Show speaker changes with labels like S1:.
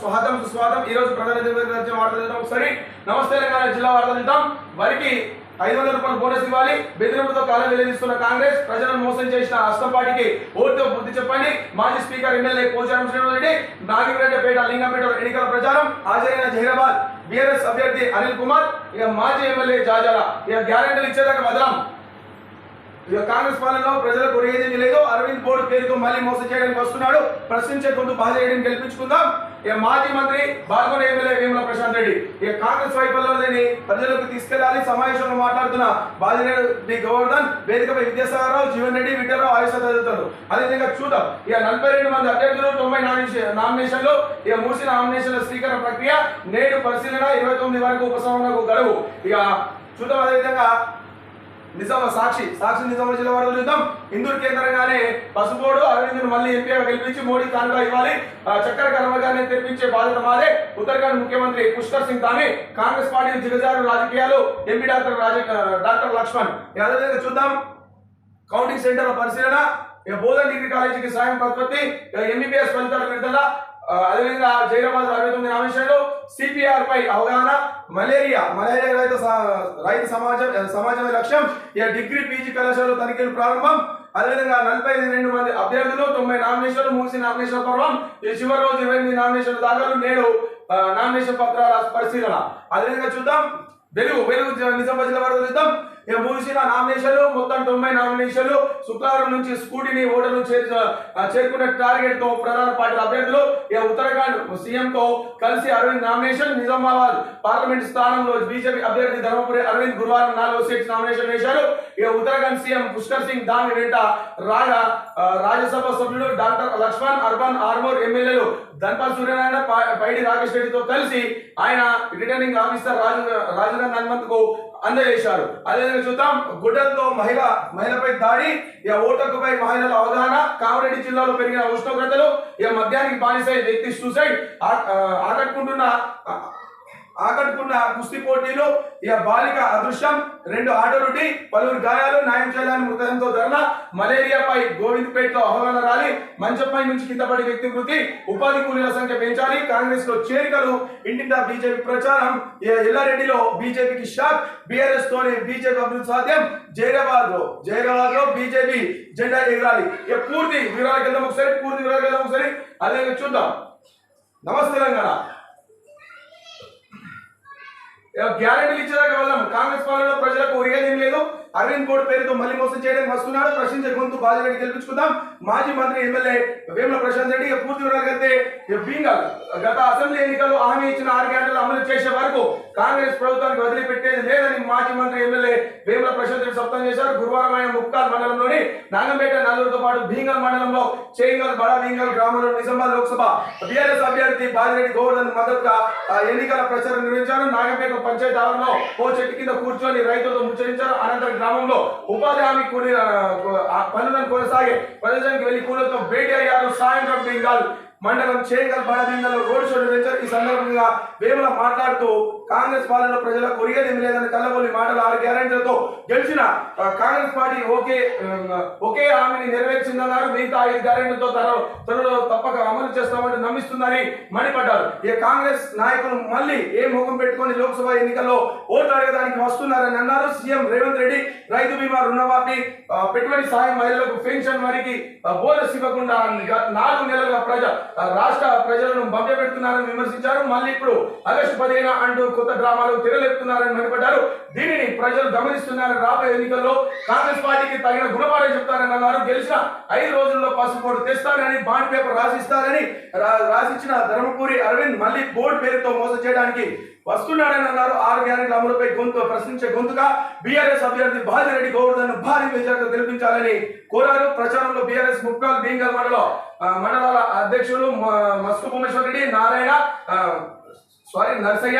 S1: స్వాగతం సుస్వాగతం. ఈ రోజు ప్రధాన వచ్చిన వార్తలు చూద్దాం. ఒకసారి నమస్తే తెలంగాణ జిల్లా వార్తలు చూద్దాం. వరికి ఐదు వందల రూపాయలు బోనస్ ఇవ్వాలి. బెదిరింపుతో కాలం వెల్లడిస్తున్న కాంగ్రెస్ ప్రజలను మోసం చేసిన అస్తంపాటికి ఓటుతో బుద్ధి చెప్పండి. మాజీ స్పీకర్ ఎమ్మెల్యే పోచారం శ్రీనివాసరెడ్డి నాగిరెడ్డిపేట లింగంపేట ఎన్నికల ప్రచారం హాజరైన జహీరాబాద్ బీఆర్ఎస్ అభ్యర్థి అనిల్ కుమార్ ఇక మాజీ ఎమ్మెల్యే జాజాల. ఇక గ్యారెంటీలు ఇచ్చేదాకా వదలం. ఇక కాంగ్రెస్ పాలనలో ప్రజలకు ఏదేమీ లేదు. అరవింద్ బోర్డు పేరుతో మళ్ళీ మోసం చేయడానికి వస్తున్నాడు. ప్రశ్నించే కొంత చేయడానికి గెలిపించుకుందాం. ఇక మాజీ మంత్రి బాల్గొండ ఎమ్మెల్యే వేముల ప్రశాంత్ రెడ్డి. ఇక కాంగ్రెస్ వైఫల్యాన్ని ప్రజలకు తీసుకెళ్ళాలి సమావేశంలో మాట్లాడుతున్న బాజిరెడ్డి గోవర్ధన్ వేదికపై విద్యాసాగరరావు జీవన్ రెడ్డి విఠలరావు ఆయుష తదితరులు అదేవిధంగా చూద్దాం ఇక నలభై రెండు మంది అభ్యర్థులు తొంభై నామినేషన్ నామినేషన్లు ఇక మూసి నామినేషన్ల స్వీకరణ ప్రక్రియ నేడు పరిశీలన ఇరవై తొమ్మిది వరకు ఉపసంహరణకు గడువు. ఇక చూద్దాం అదేవిధంగా నిజామా సాక్షి సాక్షి నిజామా జిల్లా వారు చూద్దాం. ఇందూరు కేంద్రంగానే పసుపోడు అరవింద్ను మళ్ళీ ఎంపీగా గెలిపించి మోడీ కానుగా ఇవ్వాలి. చక్కెర కర్మగారిని తెప్పించే బాధ్యత మాదే. ఉత్తరాఖండ్ ముఖ్యమంత్రి పుష్కర్ సింగ్ ధామి కాంగ్రెస్ పార్టీ దిగజారు రాజకీయాలు. MP doctor Raja doctor Laxman. అదేవిధంగా చూద్దాం. కౌంటింగ్ సెంటర్ల పరిశీలన. బోధన్ డిగ్రీ కాలేజీకి సాయం ప్రతిపత్తి ఎంబీబీఎస్ ఫలితాల విడుదల. అదేవిధంగా జైరాబాద్ అరవై తొమ్మిది నామినేషన్లు సిపిఆర్ పై అవగాహన మలేరియా మలేరియా రైతు రైతు సమాజం సమాజమే లక్ష్యం. ఇక డిగ్రీ పీజీ కళాశాల తనిఖీలు ప్రారంభం. అదేవిధంగా నలభై రెండు మంది అభ్యర్థులు తొంభై నామినేషన్లు మూసి నామినేషన్ పర్వం. ఈ చివరి రోజు ఇరవై ఎనిమిది నామినేషన్లు దాఖలు నేడు నామినేషన్ పత్రాల పరిశీలన. అదేవిధంగా చూద్దాం. వెలుగు వెలుగు జ- నిజామాబాద్ జిల్లా వరకు చూద్దాం. ఇక ముగిసిన నామినేషన్లు మొత్తం తొంభై నామినేషన్లు. శుక్రవారం నుంచి స్కూటీని ఓటర్లు చేరుకునే టార్గెట్తో ప్రధాన పార్టీ అభ్యర్థులు ఇక ఉత్తరాఖండ్ సీఎం తో కలిసి అరవింద్ నామినేషన్ నిజామాబాద్ పార్లమెంట్ స్థానంలో బీజేపీ అభ్యర్థి ధర్మపురి అరవింద్ గురువారం నాలుగో సీట్స్ నామినేషన్ వేశారు. ఇక ఉత్తరాఖండ్ సీఎం పుష్కర్ సింగ్ దాని వెంట రాగా రాజ్యసభ సభ్యుడు డాక్టర్ లక్ష్మణ్ అర్బన్ ఆర్మోర్ ఎమ్మెల్యేలు ధన్పాల్ సూర్యనారాయణ పైడి రాకేష్ రెడ్డితో కలిసి ఆయన రిటర్నింగ్ ఆఫీసర్ రాజు రాజధాని హనుమంత్కు అందజేశారు. అదేవిధంగా చూద్దాం గుడ్డలతో మహిళ మహిళపై దాడి ఇక ఓటకుపై మహిళల అవగాహన కామారెడ్డి జిల్లాలో పెరిగిన ఉష్ణోగ్రతలు ఇక మద్యానికి బానిసై వ్యక్తి సూసైడ్ ఆకట్టుకుంటున్న ఆకట్టుకున్న కుస్తీ పోటీలు ఇక బాలిక అదృశ్యం. రెండు ఆటలుడి పలువురు గాయాలు న్యాయం చేయాలని మృతదేహంతో ధరణ మలేరియాపై గోవింద్పేటలో అవగాహన రాలి. మంచంపై నుంచి కింద పడి వ్యక్తి మృతి. ఉపాధి కూలీల సంఖ్య పెంచాలి. కాంగ్రెస్లో చేరికలు. ఇంటింటా బీజేపీ ప్రచారం. ఎల్లారెడ్డిలో బీజేపీకి షాక్. బీఆర్ఎస్ తోనే బీజేపీ అభివృద్ధి సాధ్యం. జైరాబాద్లో జైరాబాద్లో బీజేపీ జెండా ఎగరాలి. ఇక పూర్తి వివరాలకు వెళ్దాం ఒకసారి పూర్తి వివరాలకు వెళ్దాం ఒకసారి. అదే చూద్దాం. నమస్తే తెలంగాణ. గ్యారెంటీలు ఇచ్చేదాకా వెళ్దాం. కాంగ్రెస్ పాలనలో ప్రజలకు ఒరిగేది లేదు. అరవింద్ బోర్డు పేరుతో మళ్ళీ మోసం చేయడానికి వస్తున్నాడు. ప్రశ్నించే గొంతు బాధ్యతని గెలిపించుకుందాం మాజీ మంత్రి ఎమ్మెల్యే వేముల ప్రశాంత్ రెడ్డి పూర్తి వివరాలు గత అసెంబ్లీ ఎన్నికల్లో హామీ ఇచ్చిన ఆరు గంటలు అమలు చేసే వరకు కాంగ్రెస్ ప్రభుత్వానికి వదిలిపెట్టేది లేదని మాజీ మంత్రి ఎమ్మెల్యే వేముల ప్రశాంత్ రెడ్డి స్పష్టం చేశారు. గురువారం ఆయన ముక్కాల్ మండలంలోని నాగంపేట నలుగురితో పాటు భీంగల్ మండలంలో చేంగల్ బడా భీంగల్ గ్రామంలో నిజామాబాద్ లోక్సభ బీఆర్ఎస్ అభ్యర్థి బాజిరెడ్డి గోవర్ధన్ మద్దతుగా ఎన్నికల ప్రచారం నిర్వహించారు. నాగంపేట పంచాయతీ ఆవరణలో ఓ చెట్టు కింద కూర్చొని రైతులతో ముచ్చరించారు అనంతరం గ్రామంలో ఉపాధి హామీ కూలి ఆ, वसल्लम की वली कूलत ऑफ़ बेटिया यार हुसैन ऑफ़ बंगाल మండలం చేంగల్ బడబింగల్లో రోడ్ షో నిర్వహించారు ఈ సందర్భంగా వేముల మాట్లాడుతూ కాంగ్రెస్ పాలన ప్రజలకు ఒరిగేది లేదని కల్లబోలి మాటలు ఆరు గ్యారెంటీలతో గెలిచిన కాంగ్రెస్ పార్టీ ఒకే ఒకే హామీని నెరవేర్చిందన్నారు. మిగతా ఐదు గ్యారెంటీలతో త్వరలో త్వరలో తప్పక అమలు చేస్తామని నమ్మిస్తుందని మండిపడ్డారు. ఈ కాంగ్రెస్ నాయకులు మళ్ళీ ఏ ముఖం పెట్టుకొని లోక్సభ ఎన్నికల్లో ఓట్లు అడగడానికి వస్తున్నారని అన్నారు. సీఎం రేవంత్ రెడ్డి రైతు బీమా రుణమాఫీ పెట్టుబడి సాయం మహిళలకు పెన్షన్ వారికి బోనస్ ఇవ్వకుండా నాలుగు నెలలుగా ప్రజ రాష్ట్ర ప్రజలను మభ్యపెడుతున్నారని విమర్శించారు. మళ్ళీ ఇప్పుడు ఆగస్టు పదిహేను అంటూ కొత్త డ్రామాలు తెరలేపుతున్నారని మండిపడ్డారు. దీనిని ప్రజలు గమనిస్తున్నారని రాబోయే ఎన్నికల్లో కాంగ్రెస్ పార్టీకి తగిన గుణపాఠం చెప్తారని అన్నారు. గెలిచిన ఐదు రోజుల్లో పసుపోటు తెస్తారని బాండ్ పేపర్ రాసిస్తారని రా- రాసిచ్చిన ధర్మపురి అరవింద్ మళ్ళీ బోర్డు పేరుతో మోసం చేయడానికి వస్తున్నాడని అన్నారు. ఆరు గ్యారెంట్ల అమలుపై గొంతు ప్రశ్నించే గొంతుగా బీఆర్ఎస్ అభ్యర్థి బాజిరెడ్డి గౌరవను భారీ మెజార్టీతో గెలిపించాలని కోరారు. ప్రచారంలో బీఆర్ఎస్ ముక్కాల్ భీంగల్ మండలం మండలాల అధ్యక్షులు మ- మస్కు భువనేశ్వర్ రెడ్డి నారాయణ ఆ, సారీ నర్సయ్య